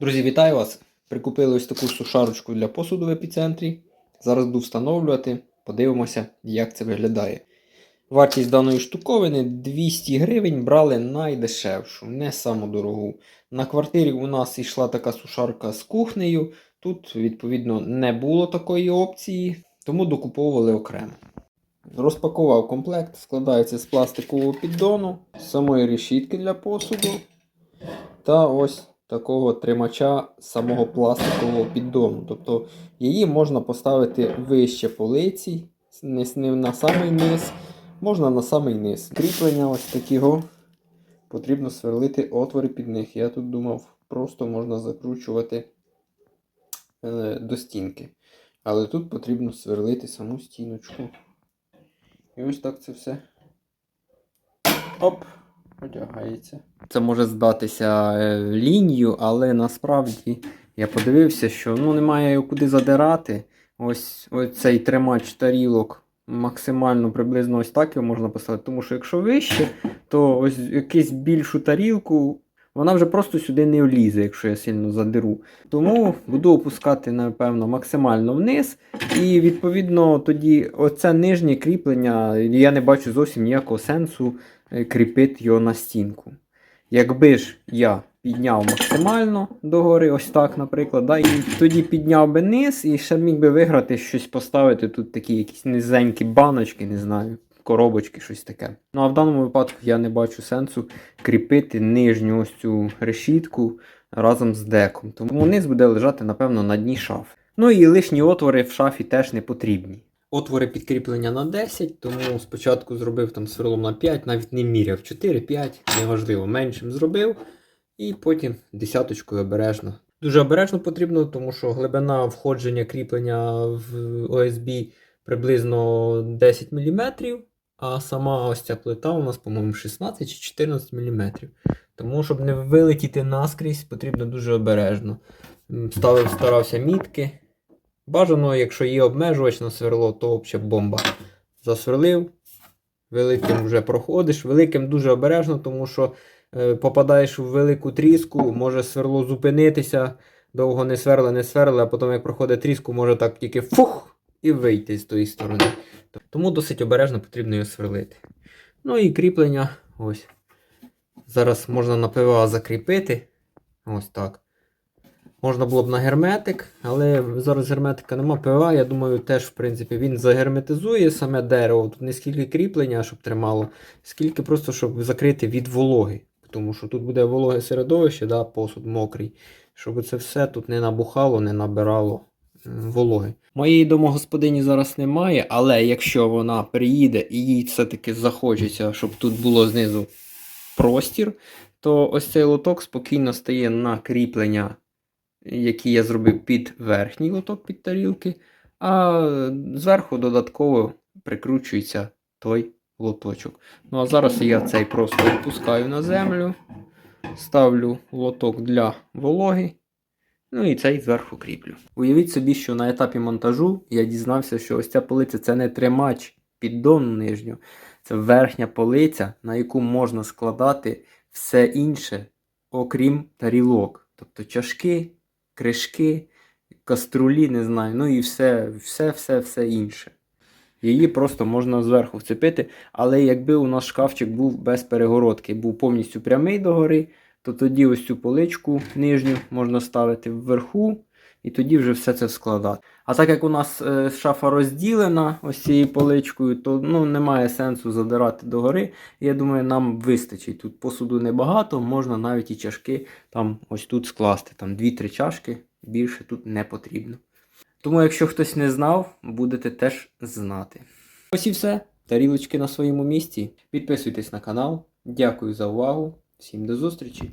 Друзі, вітаю вас! Прикупили ось таку сушарочку для посуду в епіцентрі. Зараз буду встановлювати, подивимося, як це виглядає. Вартість даної штуковини 200 гривень брали найдешевшу, не саму дорогу. На квартирі у нас йшла така сушарка з кухнею. Тут, відповідно, не було такої опції, тому докуповували окремо. Розпакував комплект, складається з пластикового піддону, самої решітки для посуду та ось такого тримача самого пластикового піддону. Тобто її можна поставити вище полиці, на самий низ, можна на самий низ. Кріплення ось такого потрібно сверлити отвори під них. Я тут думав, просто можна закручувати е, до стінки. Але тут потрібно сверлити саму стіночку. І ось так це все. Оп! Одягається. Це може здатися лінію, лінією, але насправді я подивився, що ну, немає куди задирати. Ось, ось цей тримач тарілок максимально приблизно ось так його можна поставити. Тому що якщо вище, то ось якусь більшу тарілку. Вона вже просто сюди не влізе, якщо я сильно задеру. Тому буду опускати, напевно, максимально вниз. І відповідно тоді оце нижнє кріплення, я не бачу зовсім ніякого сенсу е, кріпити його на стінку. Якби ж я підняв максимально догори, ось так, наприклад, да, і тоді підняв би низ і ще міг би виграти щось поставити. Тут такі якісь низенькі баночки, не знаю, коробочки, щось таке. Ну а в даному випадку я не бачу сенсу кріпити нижню ось цю решітку разом з деком. Тому низ буде лежати, напевно, на дні шафи. Ну і лишні отвори в шафі теж не потрібні. Отвори підкріплення на 10, тому спочатку зробив там сверлом на 5, навіть не міряв 4-5, неважливо, меншим зробив. І потім десяточкою обережно. Дуже обережно потрібно, тому що глибина входження кріплення в ОСБ приблизно 10 мм, а сама ось ця плита у нас, по-моєму, 16 чи 14 мм. Тому, щоб не вилетіти наскрізь, потрібно дуже обережно. Ставив, старався мітки. Бажано, якщо є обмежувач на сверло, то взагалі бомба. Засверлив, великим вже проходиш. Великим дуже обережно, тому що е, попадаєш в велику тріску, може сверло зупинитися, довго не сверли, не сверли, а потім, як проходить тріску, може так тільки фух і вийти з тої сторони. Тому досить обережно потрібно його сверлити. Ну і кріплення. ось. Зараз можна на ПВА закріпити. Ось так. Можна було б на герметик, але зараз герметика нема. ПВА, я думаю, теж, в принципі, він загерметизує саме дерево. Тут не скільки кріплення, щоб тримало, скільки просто, щоб закрити від вологи. Тому що тут буде вологе середовище, да, посуд мокрий. Щоб це все тут не набухало, не набирало вологи. Моєї домогосподині зараз немає, але якщо вона приїде і їй все-таки захочеться, щоб тут було знизу простір, то ось цей лоток спокійно стає на кріплення які я зробив під верхній лоток під тарілки, а зверху додатково прикручується той лоточок. Ну а зараз я цей просто опускаю на землю, ставлю лоток для вологи. Ну і цей зверху кріплю. Уявіть собі, що на етапі монтажу я дізнався, що ось ця полиця це не тримач піддону нижню, це верхня полиця, на яку можна складати все інше, окрім тарілок. Тобто чашки, кришки, каструлі, не знаю, ну і все, все, все, все інше. Її просто можна зверху вцепити, але якби у нас шкафчик був без перегородки, був повністю прямий догори, то тоді ось цю поличку нижню можна ставити вверху, і тоді вже все це складати. А так як у нас е, шафа розділена ось цією поличкою, то ну, немає сенсу задирати догори. Я думаю, нам вистачить. Тут посуду небагато, можна навіть і чашки там ось тут скласти. Там 2-3 чашки, більше тут не потрібно. Тому, якщо хтось не знав, будете теж знати. Ось і все. Тарілочки на своєму місці. Підписуйтесь на канал. Дякую за увагу. Всім до зустрічі!